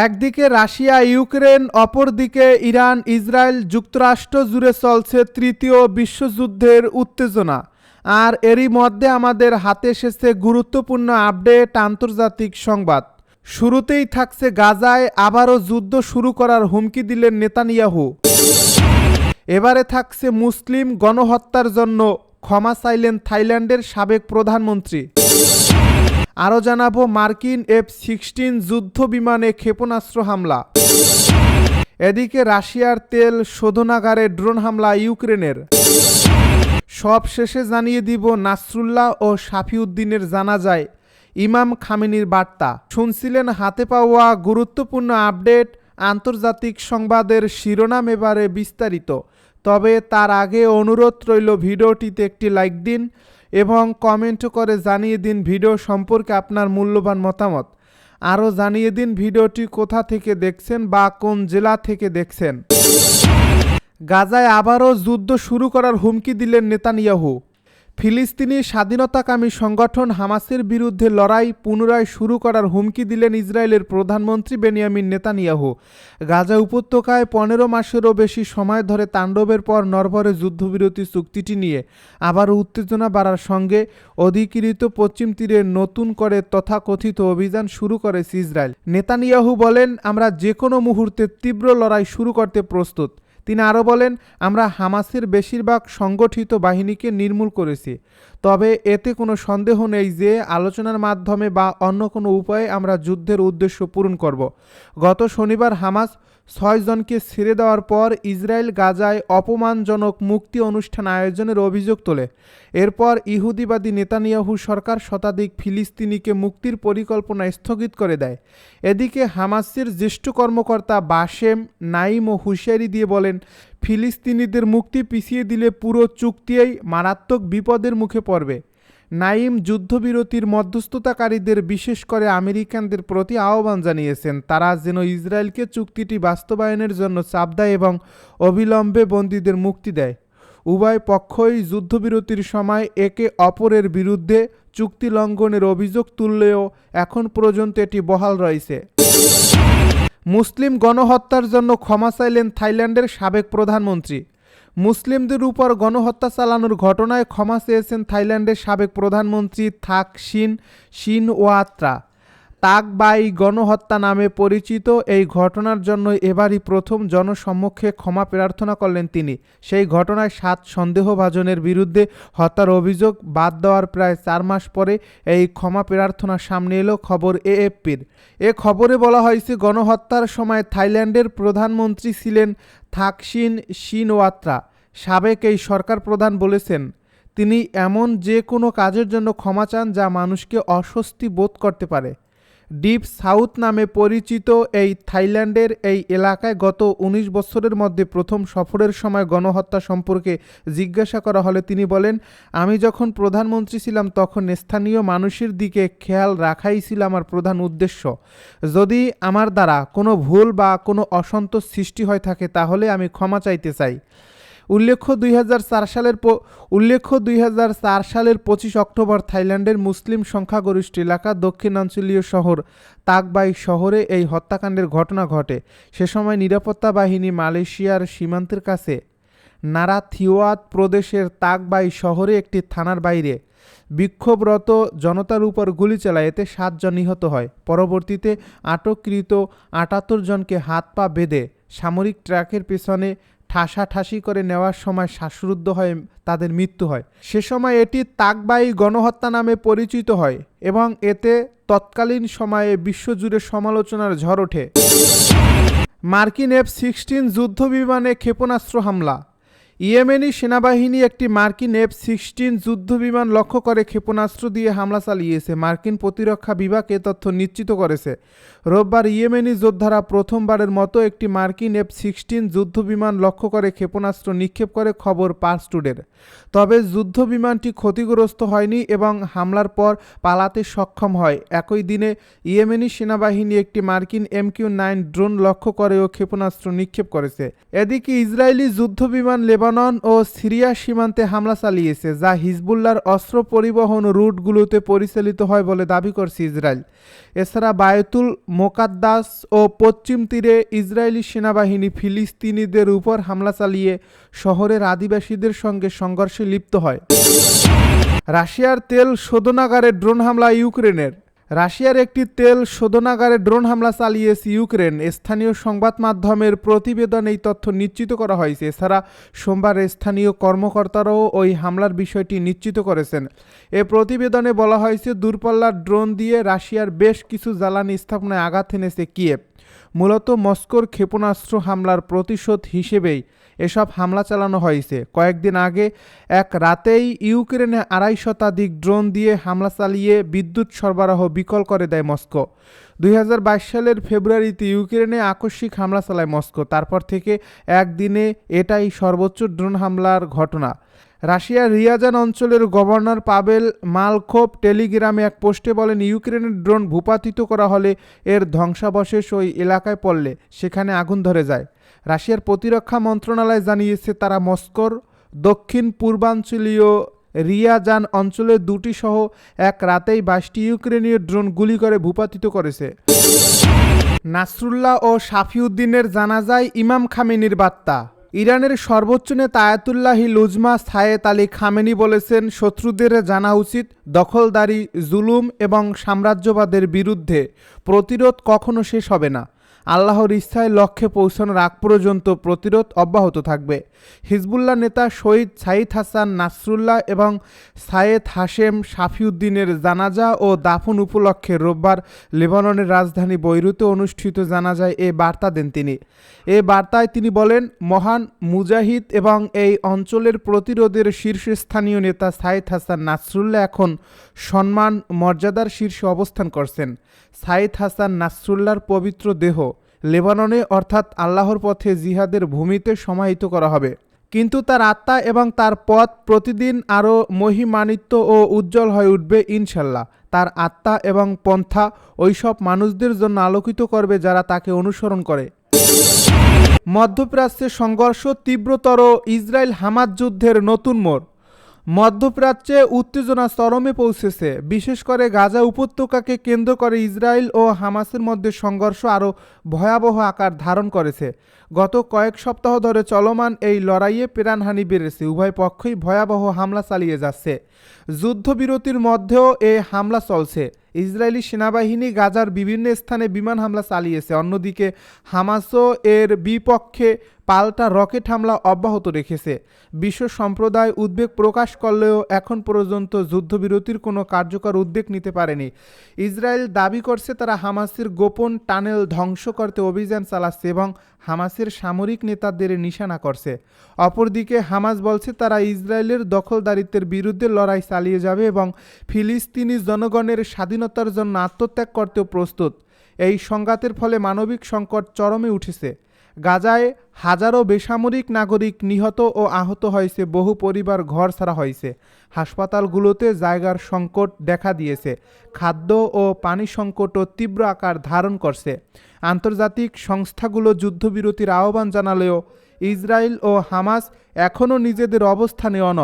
একদিকে Russia, Ukraine, অপরদিকে Iran, Israel যুক্তরাষ্ট্র জুড়ে চলছে তৃতীয় বিশ্বযুদ্ধের উত্তেজনা। আর এরই মধ্যে আমাদের হাতে এসেছে গুরুত্বপূর্ণ আপডেট আন্তর্জাতিক সংবাদ। শুরুতেই থাকছে গাজায় আবারও যুদ্ধ শুরু করার হুমকি দিলেন নেতানিয়াহু। এবারে থাকছে মুসলিম গণহত্যার জন্য ক্ষমা চাইলেন থাইল্যান্ডের সাবেক প্রধানমন্ত্রী। আরও জানাব, মার্কিন এফ সিক্সটিন যুদ্ধ বিমানে ক্ষেপণাস্ত্র হামলা। এদিকে রাশিয়ার তেল শোধনাগারে ড্রোন হামলা ইউক্রেনের। সব শেষে জানিয়ে দিব, নাসরুল্লাহ ও সাফিউদ্দিনের জানাজায় ইমাম খামেনির বার্তা। শুনছিলেন, হাতে পাওয়া গুরুত্বপূর্ণ আপডেট আন্তর্জাতিক সংবাদের শিরোনাম এবারে বিস্তারিত। তবে তার আগে অনুরোধ রইল, ভিডিওটিতে একটি লাইক দিন এবং কমেন্ট করে জানিয়ে দিন ভিডিও সম্পর্কে আপনার মূল্যবান মতামত। আরও জানিয়ে দিন ভিডিওটি কোথা থেকে দেখছেন বা কোন জেলা থেকে দেখছেন। গাজায় আবারও যুদ্ধ শুরু করার হুমকি দিলেন নেতানিয়াহু। ফিলিস্তিনি স্বাধীনতাকামী সংগঠন হামাসের বিরুদ্ধে লড়াই পুনরায় শুরু করার হুমকি দিলেন ইসরায়েলের প্রধানমন্ত্রী বেনিয়ামিন নেতানিয়াহু। গাজা উপত্যকায় পনেরো মাসেরও বেশি সময় ধরে তাণ্ডবের পর নরবরে যুদ্ধবিরতি চুক্তিটি নিয়ে আবার উত্তেজনা বাড়ার সঙ্গে অধিকৃত পশ্চিম তীরে নতুন করে তথাকথিত অভিযান শুরু করেছে ইসরায়েল। নেতানিয়াহু বলেন, আমরা যে কোনো মুহূর্তে তীব্র লড়াই শুরু করতে প্রস্তুত। তিনি আরও বলেন, আমরা হামাসের বেশিরভাগ সংগঠিত বাহিনীকে নির্মূল করেছি। তবে এতে কোনো সন্দেহ নেই যে আলোচনার মাধ্যমে বা অন্য কোনো উপায়ে আমরা যুদ্ধের উদ্দেশ্য পূরণ করব। গত শনিবার হামাস ছয়জনকে ছেড়ে দেওয়ার পর ইসরায়েল গাজায় অপমানজনক মুক্তি অনুষ্ঠান আয়োজনের অভিযোগ তোলে। এরপর ইহুদিবাদী নেতানিয়াহু সরকার শতাধিক ফিলিস্তিনিকে মুক্তির পরিকল্পনা স্থগিত করে দেয়। এদিকে হামাসের জ্যেষ্ঠ কর্মকর্তা বাসেম নাইম ও হুঁশিয়ারি দিয়ে বলেন, ফিলিস্তিনিদের মুক্তি পিছিয়ে দিলে পুরো চুক্তিই মারাত্মক বিপদের মুখে পড়বে। নাইম যুদ্ধবিরতির মধ্যস্থতাকারীদের, বিশেষ করে আমেরিকানদের প্রতি আহ্বান জানিয়েছেন। তারা যেন ইসরায়েলকে চুক্তিটি বাস্তবায়নের জন্য চাপ দেয় এবং অবিলম্বে বন্দীদের মুক্তি দেয়। উভয় পক্ষই যুদ্ধবিরতির সময় একে অপরের বিরুদ্ধে চুক্তি লঙ্ঘনের অভিযোগ তুললেও এখন পর্যন্ত এটি বহাল রয়েছে। মুসলিম গণহত্যার জন্য ক্ষমা চাইলেন থাইল্যান্ডের সাবেক প্রধানমন্ত্রী। মুসলিমদের উপর গণহত্যা চালানোর ঘটনায় ক্ষমা চেয়েছেন থাইল্যান্ডের সাবেক প্রধানমন্ত্রী থাক থাকসিন শিন ওয়াত্রা তাকবাই গণহত্যা নামে পরিচিত এই ঘটনার জন্য এবারই প্রথম জনসম্মুখে ক্ষমা প্রার্থনা করলেন তিনি। সেই ঘটনায় সাত সন্দেহভাজনের বিরুদ্ধে হত্যার অভিযোগ বাদ দেওয়ার প্রায় চার মাস পরে এই ক্ষমা প্রার্থনা সামনে এলো খবর এএফপির। এ খবরে বলা হয়েছে, গণহত্যার সময় থাইল্যান্ডের প্রধানমন্ত্রী ছিলেন থাকসিন শিনওয়াত্রা। সাবেক এই সরকার প্রধান বলেছেন, তিনি এমন যে কোনো কাজের জন্য ক্ষমা চান যা মানুষকে অস্বস্তি বোধ করতে পারে। ডিপ সাউথ নামে পরিচিত এই থাইল্যান্ডের এই এলাকায় গত ১৯ বছরের মধ্যে প্রথম সফরের সময় গণহত্যা সম্পর্কে জিজ্ঞাসা করা হলে তিনি বলেন, আমি যখন প্রধানমন্ত্রী ছিলাম তখন স্থানীয় মানুষের দিকে খেয়াল রাখাই ছিল আমার প্রধান উদ্দেশ্য। যদি আমার দ্বারা কোনো ভুল বা কোনো অসন্তোষ সৃষ্টি হয়ে থাকে তাহলে আমি ক্ষমা চাইতে চাই। উল্লেখ্য দুই হাজার চার সালের উল্লেখ্য দুই হাজার চার সালের পঁচিশ অক্টোবর থাইল্যান্ডের মুসলিম সংখ্যাগরিষ্ঠ এলাকা দক্ষিণাঞ্চলীয় শহর তাকবাই শহরে এই হত্যাকাণ্ডের ঘটনা ঘটে। সে সময় নিরাপত্তা বাহিনী মালয়েশিয়ার সীমান্তের কাছে নারাথিওয়াত প্রদেশের তাকবাই শহরে একটি থানার বাইরে বিক্ষোভরত জনতার উপর গুলি চালায়, এতে সাতজন নিহত হয়। পরবর্তীতে আটককৃত আটাত্তর জনকে হাত পা বেঁধে সামরিক ট্রাকের পেছনে ঠাসাঠাসি করে নেওয়ার সময় শ্বাসরুদ্ধ হয়ে তাদের মৃত্যু হয়। সে সময় এটি তাকবাই গণহত্যা নামে পরিচিত হয় এবং এতে তৎকালীন সময়ে বিশ্বজুড়ে সমালোচনার ঝড় ওঠে। মার্কিন এফ সিক্সটিন যুদ্ধবিমানে ক্ষেপণাস্ত্র হামলা। ইয়েমেনি সেনাবাহিনী একটি মার্কিন এফ সিক্সটিন যুদ্ধবিমান লক্ষ্য করে ক্ষেপণাস্ত্র দিয়ে হামলা চালিয়েছে। মার্কিন প্রতিরক্ষা বিভাগ এ তথ্য নিশ্চিত করেছে। রোববার ইয়েমেনি যোদ্ধারা প্রথমবারের মতো একটি মার্কিন এফ সিক্সটিন যুদ্ধবিমান লক্ষ্য করে ক্ষেপণাস্ত্র নিক্ষেপ করে খবর পার্স টুডের তবে যুদ্ধবিমানটি ক্ষতিগ্রস্ত হয়নি এবং হামলার পর পালাতে সক্ষম হয়। একই দিনে ইয়েমেনি সেনাবাহিনী একটি মার্কিন এমকিউ নাইন ড্রোন লক্ষ্য করে ও ক্ষেপণাস্ত্র নিক্ষেপ করেছে। এদিকে ইসরায়েলি যুদ্ধবিমান লেবানন লেবানন ও সিরিয়া সীমান্তে হামলা চালিয়েছে, যা হিজবুল্লার অস্ত্র পরিবহন রুটগুলোতে পরিচালিত হয় বলে দাবি করছে ইসরায়েল। এছাড়া বায়তুল মোকাদ্দাস ও পশ্চিম তীরে ইসরায়েলি সেনাবাহিনী ফিলিস্তিনিদের উপর হামলা চালিয়ে শহরের আদিবাসীদের সঙ্গে সংঘর্ষে লিপ্ত হয়। রাশিয়ার তেল শোধনাগারে ড্রোন হামলা ইউক্রেনের। রাশিয়ার একটি তেল শোধনাগারে ড্রোন হামলা চালিয়েছে ইউক্রেন। স্থানীয় সংবাদ মাধ্যমের প্রতিবেদন এই তথ্য নিশ্চিত করা হয়েছে। এছাড়া সোমবার স্থানীয় কর্মকর্তারাও ওই হামলার বিষয়টি নিশ্চিত করেছেন। এ প্রতিবেদনে বলা হয়েছে, দূরপাল্লার ড্রোন দিয়ে রাশিয়ার বেশ কিছু জ্বালানি স্থাপনায় আঘাত এনেছে কিয়েভ। মূলত মস্কোর ক্ষেপণাস্ত্র হামলার প্রতিশোধ হিসেবেই এসব হামলা চালানো হয়েছে। কয়েকদিন আগে এক রাতেই ইউক্রেনে আড়াই শতাধিক ড্রোন দিয়ে হামলা চালিয়ে বিদ্যুৎ সরবরাহ বিকল করে দেয় মস্কো। দুই হাজার বাইশ সালের ফেব্রুয়ারিতে ইউক্রেনে আকস্মিক হামলা চালায় মস্কো। তারপর থেকে একদিনে এটাই সর্বোচ্চ ড্রোন হামলার ঘটনা। রাশিয়ার রিয়াজান অঞ্চলের গভর্নর পাবেল মালখোপ টেলিগ্রামে এক পোস্টে বলেন, ইউক্রেনের ড্রোন ভূপাতিত করা হলে এর ধ্বংসাবশেষ ওই এলাকায় পড়লে, সেখানে আগুন ধরে যায়। রাশিয়ার প্রতিরক্ষা মন্ত্রণালয় জানিয়েছে তারা মস্কোর দক্ষিণ পূর্বাঞ্চলীয় রিয়াজান অঞ্চলের দুটি সহ এক রাতেই বাইশটি ইউক্রেনীয় ড্রোন গুলি করে ভূপাতিত করেছে। নাসরুল্লাহ ও শাফিউদ্দিনের জানাজায় ইমাম খামেনির বার্তা। ইরানের সর্বোচ্চ নেতা আয়াতুল্লাহি লুজমা সায়েদ আলী খামেনি বলেছেন, শত্রুদের জানা উচিত দখলদারি, জুলুম এবং সাম্রাজ্যবাদের বিরুদ্ধে প্রতিরোধ কখনো শেষ হবে না। আল্লাহর ইচ্ছায় লক্ষ্যে পৌঁছানোর আগ পর্যন্ত প্রতিরোধ অব্যাহত থাকবে। হিজবুল্লাহ নেতা শহীদ সাইদ হাসান নাসরুল্লাহ এবং সায়েদ হাশেম শাফিউদ্দিনের জানাজা ও দাফন উপলক্ষে রোববার লেবাননের রাজধানী বৈরুতে অনুষ্ঠিত জানাজায় এ বার্তা দেন তিনি। এ বার্তায় তিনি বলেন, মহান মুজাহিদ এবং এই অঞ্চলের প্রতিরোধের শীর্ষস্থানীয় নেতা সাইদ হাসান নাসরুল্লাহ এখন সম্মান, মর্যাদার শীর্ষে অবস্থান করছেন। সাইদ হাসান নাসরুল্লাহর পবিত্র দেহ লেবাননে, অর্থাৎ আল্লাহর পথে জিহাদের ভূমিতে সমাহিত করা হবে। কিন্তু তার আত্মা এবং তার পথ প্রতিদিন আরও মহিমান্বিত ও উজ্জ্বল হয়ে উঠবে ইনশাল্লাহ। তার আত্মা এবং পন্থা ওইসব মানুষদের জন্য আলোকিত করবে যারা তাকে অনুসরণ করে। মধ্যপ্রাচ্যে সংঘর্ষ তীব্রতর ইসরায়েল হামাদ যুদ্ধের নতুন মোড়। মধ্যপ্রাচ্যে উত্তেজনা চরমে পৌঁছেছে। বিশেষ করে গাজা উপত্যকাকে কেন্দ্র করে ইসরায়েল ও হামাসের মধ্যে সংঘর্ষ আরও ভয়াবহ আকার ধারণ করেছে। গত কয়েক সপ্তাহ ধরে চলমান এই লড়াইয়ে প্রাণহানি বেড়েছে। উভয় পক্ষই ভয়াবহ হামলা চালিয়ে যাচ্ছে। যুদ্ধবিরতির মধ্যেও এ হামলা চলছে। ইসরায়েলি সেনাবাহিনী গাজার বিভিন্ন স্থানে বিমান হামলা চালিয়েছে। অন্যদিকে হামাসও এর বিপক্ষে পাল্টা রকেট হামলা অব্যাহত রেখেছে। বিশ্ব সম্প্রদায় উদ্বেগ প্রকাশ করলেও এখন পর্যন্ত যুদ্ধবিরতির কোনো কার্যকর উদ্যোগ নিতে পারেনি। ইসরায়েল দাবি করছে তারা হামাসের গোপন টানেল ধ্বংস করতে অভিযান চালাচ্ছে এবং হামাসের সামরিক নেতাদের নিশানা করছে। অপরদিকে হামাস বলছে তারা ইসরায়েলের দখলদারিত্বের বিরুদ্ধে লড়াই চালিয়ে যাবে এবং ফিলিস্তিনি জনগণের স্বাধীনতার জন্য আত্মত্যাগ করতেও প্রস্তুত। এই সংঘাতের ফলে মানবিক সংকট চরমে উঠেছে। গাজায় হাজারো বেসামরিক নাগরিক নিহত ও আহত হয়েছে, বহু পরিবার ঘর ছাড়া হয়েছে। হাসপাতালগুলোতে জায়গার সংকট দেখা দিয়েছে, খাদ্য ও পানি সংকটও তীব্র আকার ধারণ করছে। আন্তর্জাতিক সংস্থাগুলো যুদ্ধবিরতির আহ্বান জানালেও, ইসরায়েল ও হামাস এখনও নিজেদের অবস্থানে অনড়।